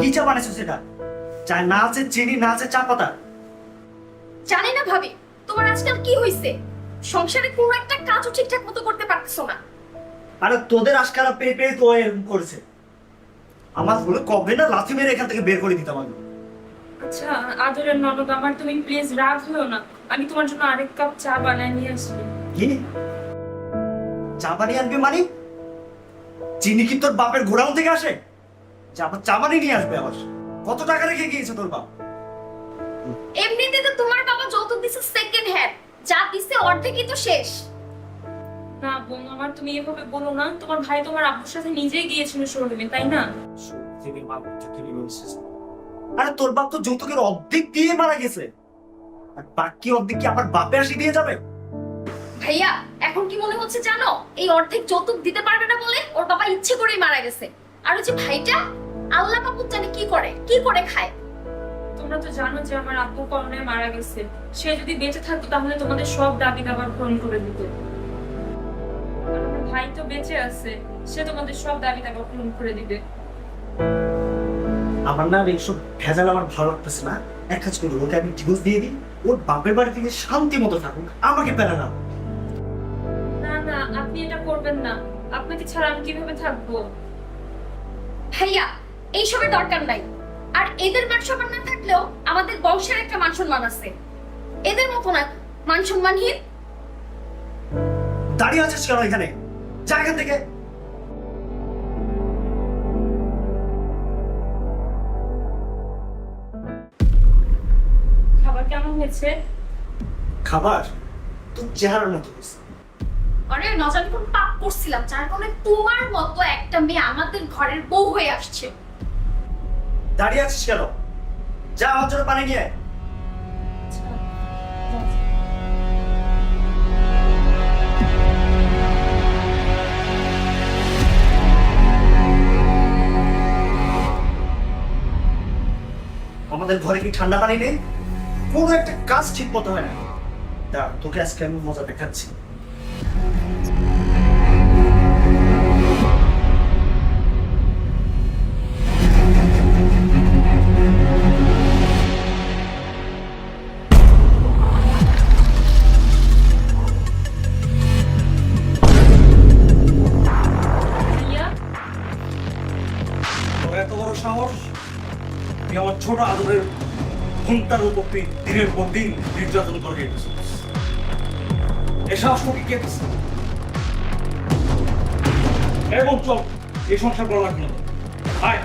কি চা বানাইছো সেটা? চায় না আছে চিনি না আছে চা পাতা। জানি না ভাবি তোমার আজকাল কি হইছে? সংসারে কোনো একটা কাজও ঠিকঠাক মতো করতে পারতেছো না। আরে তোদের আশকারা পেয়ে পেয়ে তো এরকম করেছে। আমার হলে কবে না লাথি মেরে এখান থেকে বের করে দিতাম আমি। আচ্ছা আদরের ননদ আমার তুমি প্লিজ রাগ হয়েও না। আমি তোমার জন্য আরেক কাপ চা বানায় নিয়ে আসব। কি? চা বানিয়ে আনবে মানে? চিনি কি তোর বাপের ঘোড়াউন থেকে আসে? আবার নিয়ে আসবে আবার। কত টাকা রেখে গিয়েছে তোর বাপ? এমনিতে তো তোমার বাবা যৌতুক দিছে সেকেন্ড হ্যান্ড যা দিছে অর্ধেকই তো শেষ। না বোন আমার তুমি এভাবে বলো না। তোমার ভাই তোমার আব্বুর সাথে নিজেই গিয়েছিল শোরুমে তাই না? তিনি মা তিনি বলছিস? আরে তোর বাপ তো যৌতুকের অর্ধেক দিয়ে মারা গেছে। আর বাকি অর্ধেক কি আমার বাপে আসি দিয়ে যাবে? ভাইয়া এখন কি মনে হচ্ছে জানো? এই অর্ধেক যৌতুক দিতে পারবে না বলে ওর বাবা ইচ্ছে করেই মারা গেছে। আর ওই যে ভাইটা আল্লাহ কাপুর জানে কি করে কি করে খায়। তোমরা তো জানো যে আমার আব্বু করোনায় মারা গেছে। সে যদি বেঁচে থাকতো তাহলে তোমাদের সব দাবি দাবার পূরণ করে দিত। ভাই তো বেঁচে আছে সে তোমাদের সব দাবি দাবা পূরণ করে দিবে। আমার না এইসব ভেজাল আমার ভালো লাগতেছে না। এক কাজ করি ওকে আমি ডিভোর্স দিয়ে দিই ওর বাপের বাড়ি থেকে শান্তি মতো থাকুক আমাকে পেলা না না না আপনি এটা করবেন না। আপনাকে ছাড়া আমি কীভাবে থাকব? ভাইয়া এইসবের দরকার নাই। আর এদের মান সম্মান না থাকলেও আমাদের বংশের একটা মান সম্মান আছে। এদের মতো না মান সম্মানহীন। দাঁড়িয়ে আছিস কেন এখানে? যা এখান থেকে। খাবার কেমন হয়েছে? খাবার? তোর চেহারার মতো হয়েছে। আরে নজানি কোন পাপ করছিলাম, যার কারণে তোমার মতো একটা মেয়ে আমাদের ঘরের বউ হয়ে আসছে। দাঁড়িয়ে আছিস কেন? যা, আমার জন্য পানি নিয়ে আমাদের ঘরে কি ঠান্ডা পানি নেই? কোনো একটা কাজ ঠিক মতো হয় না। দাঁড়া, তোকে আজকে আমি মজা দেখাচ্ছি। তুই আমার ছোট আদরের ঘণ্টার উপর তুই দিনের পর দিন নির্যাতন করে গেছিস তোকে কে দিছে? এবং চল এই সংসার করা লাগবে না আয়।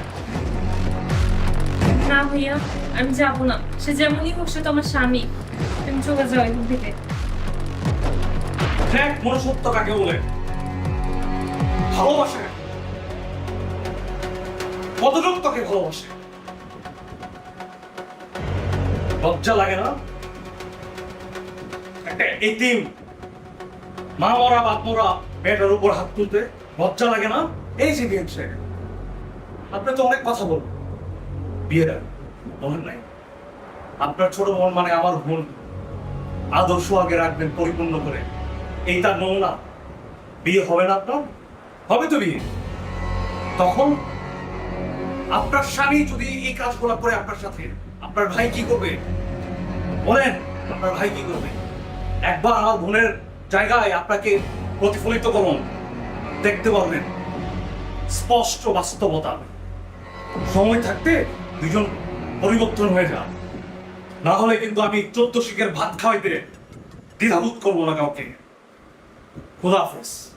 না ভাইয়া আমি যাব না। সে যেমনই হোক সে তো আমার স্বামী। তুমি চলে যাও এখান থেকে। দেখ মনুষ্যত্ব কাকে বলে। ভালোবাসে। কতটুক তোকে ভালোবাসে? লজ্জা লাগে না? একটা এতিম মা মরা বাপ মরা মেয়েটার উপর হাত তুলতে লজ্জা লাগে না? এই যে বিয়ে সে আপনি তো অনেক কথা বলুন। বিয়ে বলেন নাই? আপনার ছোট বোন মানে আমার বোন। আদর্শ আগে রাখবেন, পরিপূর্ণ করে। এই তার নমুনা। বিয়ে হবে না আপনার? হবে তো বিয়ে। তখন আপনার স্বামী যদি এই কাজগুলো করে আপনার সাথে আপনার ভাই কি করবে? বলেন, আপনার ভাই কি করবে? একবার আমার বোনের জায়গায় আপনাকে প্রতিফলিত করুন। দেখতে পারবেন, স্পষ্ট বাস্তবতা। সময় থাকতে দুজন পরিবর্তন হয়ে যান। না হলে কিন্তু আমি চোদ্দ শিখের ভাত খাওয়াইতে দ্বিধাবোধ করব না কাউকে। খুদা হাফেজ।